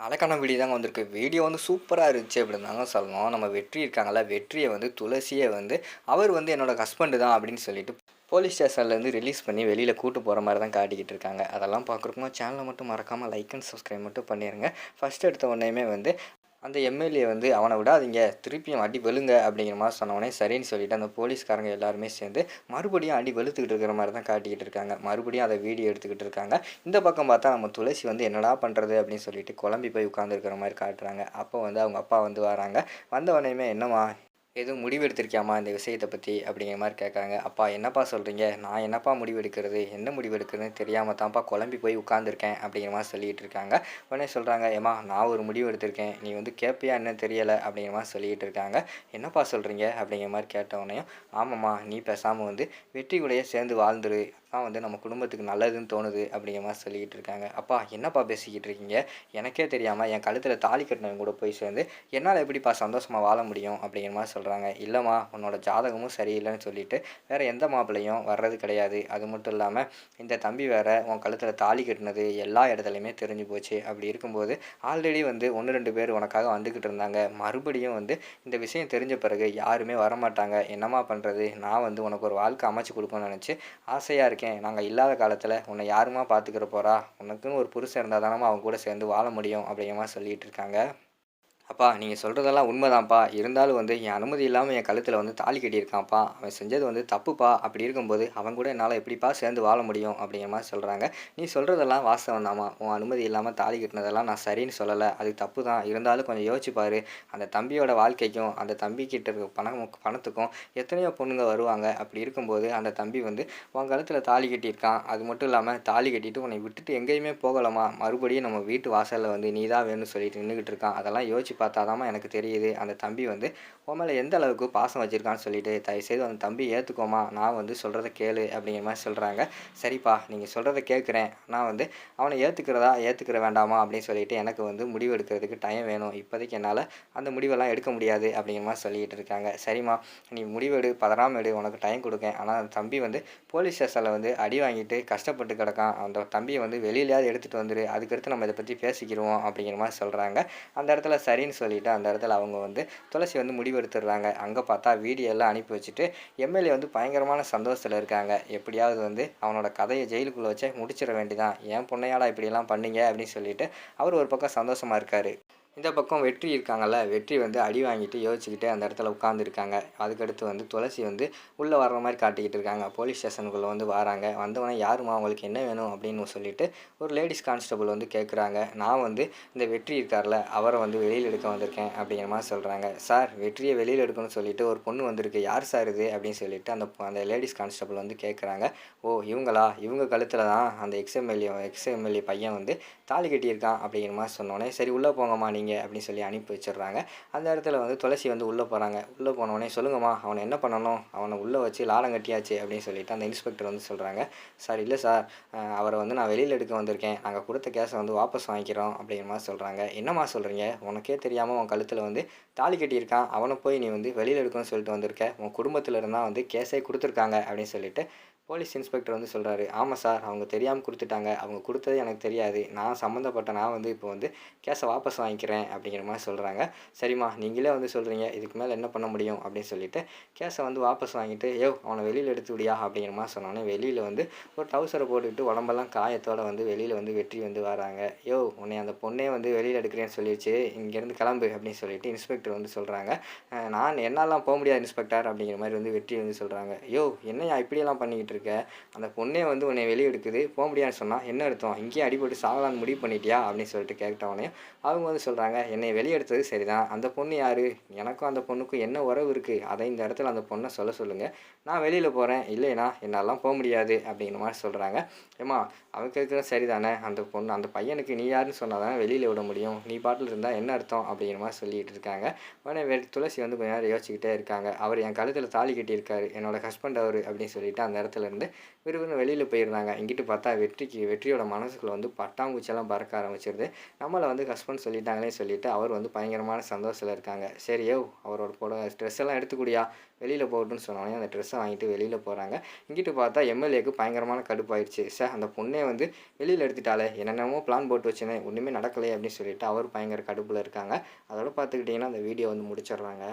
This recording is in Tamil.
நாளைக்கான வீடியோ தாங்க வந்திருக்கு. வீடியோ வந்து சூப்பராக இருந்துச்சு அப்படின்னு தாங்க சொல்லணும். நம்ம வெற்றி இருக்காங்கல்ல வெற்றியை வந்து துளசியை வந்து அவர் வந்து என்னோடய ஹஸ்பண்டு தான் அப்படின்னு சொல்லிட்டு போலீஸ் ஸ்டேஷன்லேருந்து ரிலீஸ் பண்ணி வெளியில் கூட்டு போகிற மாதிரி தான் காட்டிக்கிட்டு இருக்காங்க. அதெல்லாம் பார்க்குறக்குமா சேனலை மட்டும் மறக்காமல் லைக் அண்ட் சப்ஸ்கிரைப் மட்டும் பண்ணிடுங்க ஃபஸ்ட் எடுத்த உடனேயுமே வந்து அந்த எம்எல்ஏ வந்து அவனை விடாதீங்க திருப்பியும் அடி வெளுங்க அப்படிங்கிற மாதிரி சொன்னவொடனே சரின்னு சொல்லிட்டு அந்த போலீஸ்காரங்க எல்லாருமே சேர்ந்து மறுபடியும் அடி வெளுத்துக்கிட்டு இருக்கிற மாதிரி தான் காட்டிக்கிட்டு இருக்காங்க. மறுபடியும் அதை வீடியோ எடுத்துக்கிட்டு இருக்காங்க. இந்த பக்கம் பார்த்தா நம்ம துளசி வந்து என்னடா பண்ணுறது அப்படின்னு சொல்லிட்டு குழம்பி போய் உட்காந்துருக்கிற மாதிரி காட்டுறாங்க. அப்போ வந்து அவங்க அப்பா வந்து வராங்க. வந்தவனையுமே என்னம்மா எதுவும் முடிவெடுத்திருக்கியாமா இந்த விஷயத்தை பற்றி அப்படிங்கிற மாதிரி கேட்குறாங்க. அப்பா என்னப்பா சொல்கிறீங்க நான் என்னப்பா முடிவு எடுக்கிறது என்ன முடிவு எடுக்கிறதுன்னு தெரியாமல் தான்ப்பா குழம்பி போய் உட்காந்துருக்கேன் அப்படிங்கிற மாதிரி சொல்லிகிட்டு இருக்காங்க. உடனே சொல்கிறாங்க ஏம்மா நான் ஒரு முடிவு எடுத்திருக்கேன். நீ வந்து கேட்பியா என்ன தெரியலை? அப்படிங்கிற மாதிரி சொல்லிகிட்டு இருக்காங்க. என்னப்பா சொல்கிறீங்க அப்படிங்கிற மாதிரி கேட்டவனையும் ஆமாம்மா நீ பேசாமல் வந்து வெற்றி கூடையே சேர்ந்து வாழ்ந்துரு. தான் வந்து நம்ம குடும்பத்துக்கு நல்லதுன்னு தோணுது அப்படிங்கிற மாதிரி சொல்லிக்கிட்டு இருக்காங்க. அப்பா என்னப்பா பேசிக்கிட்டு இருக்கீங்க? எனக்கே தெரியாமல் என் கழுத்தில் தாலி கட்டினவங்க கூட போய் சேர்ந்து என்னால் எப்படிப்பா சந்தோஷமாக வாழ முடியும் அப்படிங்கிற மாதிரி சொல்கிறாங்க இல்லைம்மா உன்னோட ஜாதகமும் சரியில்லைன்னு சொல்லிட்டு வேறு எந்த மாப்பிள்ளையும் வர்றது கிடையாது. அது மட்டும் இல்லாமல் இந்த தம்பி வேற உன் கழுத்தில் தாலி கட்டினது எல்லா இடத்துலையுமே தெரிஞ்சு போச்சு. அப்படி இருக்கும்போது ஆல்ரெடி வந்து ஒன்று ரெண்டு பேர் உனக்காக வந்துக்கிட்டு இருந்தாங்க. மறுபடியும் வந்து இந்த விஷயம் தெரிஞ்ச பிறகு யாருமே வரமாட்டாங்க. என்னம்மா பண்ணுறது நான் வந்து உனக்கு ஒரு வாழ்க்கை அமைச்சு கொடுக்கணும்னு நினச்சி ஆசையாக இருக்கேன். நாங்கள் இல்லாத காலத்தில் உன்னை யாருமா பார்த்துக்கிற போகிறா உனக்குன்னு ஒரு புருஷன் இருந்தால் தானம்மா அவங்க கூட சேர்ந்து வாழ முடியும் அப்படிங்கம்மா சொல்லிகிட்டு இருக்காங்க. அப்பா நீங்கள் சொல்கிறதெல்லாம் உண்மைதான்ப்பா. இருந்தாலும் வந்து என் அனுமதி இல்லாமல் என் கழுத்தில் வந்து தாலி கட்டியிருக்கான்ப்பா. அவன் செஞ்சது வந்து தப்புப்பா. அப்படி இருக்கும்போது அவன் கூட என்னால் எப்படிப்பா சேர்ந்து வாழ முடியும் அப்படிங்கிற மாதிரி சொல்கிறாங்க நீ சொல்கிறதெல்லாம் வாஸ்தவம் தாம்மா உன் அனுமதி இல்லாமல் தாலி கட்டினதெல்லாம் நான் சரின்னு சொல்லலை. அது தப்பு தான். இருந்தாலும் கொஞ்சம் யோசிச்சு அந்த தம்பியோட வாழ்க்கைக்கும் அந்த தம்பி கிட்ட இருக்க பணம் பணத்துக்கும் எத்தனையோ பொண்ணுங்க வருவாங்க. அப்படி இருக்கும்போது அந்த தம்பி வந்து உன் கழுத்தில் தாலி கட்டியிருக்கான். அது மட்டும் இல்லாமல் தாலி கட்டிட்டு உன்னை விட்டுட்டு எங்கேயுமே போகலாமா மறுபடியும் நம்ம வீட்டு வாசலில் வந்து நீ தான் வேணும்னு சொல்லிட்டு நின்றுக்கிட்டு இருக்கான். அதெல்லாம் யோசிச்சு பார்த்தாதாம்மா எனக்கு தெரியுது. அந்த தம்பி வந்து உன் மேலே எந்த அளவுக்கு பாசம் வச்சுருக்கான்னு சொல்லிட்டு தயவுசெய்து அந்த தம்பி ஏற்றுக்கோமா நான் வந்து சொல்கிறத கேளு அப்படிங்கிற மாதிரி சொல்கிறாங்க சரிப்பா நீங்கள் சொல்கிறத கேட்குறேன். நான் வந்து அவனை ஏற்றுக்கிறதா ஏற்றுக்கிற வேண்டாமா? அப்படின்னு சொல்லிட்டு எனக்கு வந்து முடிவு எடுக்கிறதுக்கு டைம் வேணும். இப்போதைக்கு என்னால் அந்த முடிவெல்லாம் எடுக்க முடியாது அப்படிங்கிற மாதிரி சொல்லிகிட்டு இருக்காங்க. சரிம்மா நீ முடிவெடு பதறாமல் எடு. உனக்கு டைம் கொடுக்கேன். ஆனால் அந்த தம்பி வந்து போலீஸ் ஸ்டேஷனில் வந்து அடி வாங்கிட்டு கஷ்டப்பட்டு கிடக்கான். அந்த தம்பியை வந்து வெளியிலையாவது எடுத்துகிட்டு வந்துடு அதுக்கடுத்து நம்ம இதை பற்றி பேசிக்கிடுவோம் அப்படிங்கிற மாதிரி சொல்கிறாங்க அந்த இடத்துல சரி அப்படின்னு சொல்லிட்டு அந்த இடத்துல அவங்க வந்து துளசி வந்து முடிவெடுத்துடுறாங்க. அங்கே பார்த்தா வீடியோ எல்லாம் அனுப்பி வச்சுட்டு எம்எல்ஏ வந்து பயங்கரமான சந்தோஷத்தில் இருக்காங்க. எப்படியாவது வந்து அவனோட கதையை ஜெயிலுக்குள்ளே வச்சே முடிச்சிட வேண்டியதான் ஏன் பொண்ணையாடா இப்படியெல்லாம் பண்ணீங்க? அப்படின்னு சொல்லிட்டு அவர் ஒரு பக்கம் சந்தோஷமாக இருக்கார். இந்த பக்கம் வெற்றி இருக்காங்கல்ல வெற்றி வந்து அடி வாங்கிட்டு யோசிச்சுக்கிட்டு அந்த இடத்துல உட்காந்துருக்காங்க அதுக்கடுத்து வந்து துளசி வந்து உள்ளே வர்ற மாதிரி காட்டிக்கிட்டு இருக்காங்க. போலீஸ் ஸ்டேஷனுக்குள்ளே வந்து வராங்க. வந்தவொடனே யாருமா அவங்களுக்கு என்ன வேணும்? அப்படின்னு சொல்லிட்டு ஒரு லேடிஸ் கான்ஸ்டபுள் வந்து கேட்குறாங்க நான் வந்து இந்த வெற்றி இருக்கார்ல அவரை வந்து வெளியில் எடுக்க வந்திருக்கேன் அப்படிங்கிற மாதிரி சொல்கிறாங்க சார் வெற்றியை வெளியில் எடுக்கணும்னு சொல்லிட்டு ஒரு பொண்ணு வந்திருக்கு. யார் சார் இது? அப்படின்னு சொல்லிட்டு அந்த அந்த லேடிஸ் கான்ஸ்டபுள் வந்து கேட்குறாங்க ஓ இவங்களா? இவங்க கழுத்தில் தான் அந்த எக்ஸ்எம்எல்ஏ எக்ஸ்எம்எல்ஏ பையன் வந்து தாலி கட்டியிருக்கான் அப்படிங்கிற மாதிரி சொன்னோன்னே சரி உள்ளே போங்கம்மா. நீங்கள் அப்படின்னு சொல்லி அனுப்பி வச்சிடுறாங்க. அந்த இடத்துல வந்து துளசி வந்து உள்ளே போகிறாங்க உள்ளே போனோடனே சொல்லுங்கம்மா அவனை என்ன பண்ணணும்? அவனை உள்ளே வச்சு லாடம் கட்டியாச்சு அப்படின்னு சொல்லிட்டு அந்த இன்ஸ்பெக்டர் வந்து சொல்கிறாங்க சார் இல்லை சார். அவரை வந்து நான் வெளியில் எடுக்க வந்திருக்கேன். நாங்கள் கொடுத்த கேஸை வந்து வாபஸ் வாங்கிக்கிறோம். அப்படிங்கிற மாதிரி சொல்கிறாங்க என்னம்மா சொல்கிறீங்க உனக்கே தெரியாமல் உன் கழுத்தில் வந்து தாலி கட்டியிருக்கான். அவனை போய் நீ வந்து வெளியில் எடுக்கணும்னு சொல்லிட்டு வந்திருக்க. உன் குடும்பத்தில் இருந்தால் வந்து கேஸே கொடுத்துருக்காங்க. அப்படின்னு சொல்லிட்டு போலீஸ் இன்ஸ்பெக்டர் வந்து சொல்கிறாரு ஆமாம் சார் அவங்க தெரியாமல் கொடுத்துட்டாங்க. அவங்க கொடுத்தது எனக்கு தெரியாது. நான் சம்மந்தப்பட்ட நான் வந்து இப்போ வந்து கேஸை வாபஸ் வாங்கிக்கிறேன். அப்படிங்கிற மாதிரி சொல்கிறாங்க சரிம்மா நீங்களே வந்து சொல்கிறீங்க இதுக்கு மேலே என்ன பண்ண முடியும்? அப்படின்னு சொல்லிட்டு கேஸை வந்து வாபஸ் வாங்கிட்டு யோ அவனை வெளியில் எடுத்து விடியா? அப்படிங்கிற மாதிரி சொன்னோன்னே வெளியில் வந்து ஒரு டவுசரை போட்டுக்கிட்டு உடம்பெல்லாம் காயத்தோட வந்து வெளியில் வந்து வெற்றி வந்து வராங்க. யோ உன்னை அந்த பொண்ணே வந்து வெளியில் எடுக்கிறேன்னு சொல்லிடுச்சு இங்கேருந்து கிளம்பு. அப்படின்னு சொல்லிட்டு இன்ஸ்பெக்டர் வந்து சொல்கிறாங்க நான் என்னாலாம் போக முடியாது இன்ஸ்பெக்டர். அப்படிங்கிற மாதிரி வந்து வெற்றி வந்து சொல்கிறாங்க யோ என்னையா இப்படியெல்லாம் பண்ணிக்கிட்டு இருக்க அந்த பொண்ணே வந்து உன்னை வெளியே எடுக்குது. போக முடியாதுன்னு சொன்னால் என்ன அர்த்தம்? இங்கேயே அடிபட்டு சாகலான்னு முடிவு பண்ணிட்டியா? அப்படின்னு சொல்லிட்டு கேட்டவொடனே அவங்க வந்து சொல்கிறாங்க என்னை வெளியே எடுத்தது சரிதான். அந்த பொண்ணு யார்? எனக்கும் அந்த பொண்ணுக்கும் என்ன உறவு இருக்குது அதை இந்த இடத்துல அந்த பொண்ணை சொல்ல சொல்லுங்கள் நான் வெளியில் போகிறேன் இல்லைனா என்னாலாம் போக முடியாது. அப்படிங்கிற மாதிரி சொல்கிறாங்க ஏம்மா அவங்க இருக்கிற சரிதானே? அந்த பொண்ணு அந்த பையனுக்கு நீ யாருன்னு சொன்னால் தானே வெளியில் விட முடியும்? நீ பாட்டில் இருந்தால் என்ன அர்த்தம்? அப்படிங்கிற மாதிரி சொல்லிட்டு இருக்காங்க. உடனே வேறு துளசி வந்து கொஞ்ச நேரம் யோசிச்சுக்கிட்டே இருக்காங்க. அவர் என் கழுத்தில் தாலி கட்டியிருக்காரு. என்னோட ஹஸ்பண்ட் அவர் அப்படின்னு சொல்லிட்டு அந்த இடத்துல இருந்து விறுவிறுன்னு வெளியில் போயிருந்தாங்க. இங்கிட்டு பார்த்தா வெற்றிக்கு வெற்றியோட மனசுக்குள்ள வந்து பட்டாம்பூச்செல்லாம் பறக்க ஆரம்பிச்சிருது. நம்மளை வந்து ஹஸ்பண்ட் சொல்லிட்டாங்களே சொல்லிட்டு அவர் வந்து பயங்கரமான சந்தோஷத்தில் இருக்காங்க. சரியோ அவரோட போட ட்ரெஸ் எல்லாம் எடுத்துக்கூடியா? வெளியில் போகட்டும்னு சொன்னோடனே அந்த ட்ரெஸ்ஸை வாங்கிட்டு வெளியில் போகிறாங்க இங்கிட்டு பார்த்தா எம்எல்ஏக்கு பயங்கரமான கடுப்பாயிடுச்சு. சார் அந்த பொண்ணே வந்து வெளியில் எடுத்துட்டாலே என்னென்னமோ பிளான் போட்டு வச்சேனே ஒன்றுமே நடக்கலையே அப்படின்னு சொல்லிட்டு அவர் பயங்கர கடுப்பில் இருக்காங்க. அதோட பார்த்துக்கிட்டிங்கன்னா அந்த வீடியோ வந்து முடிச்சிடுறாங்க.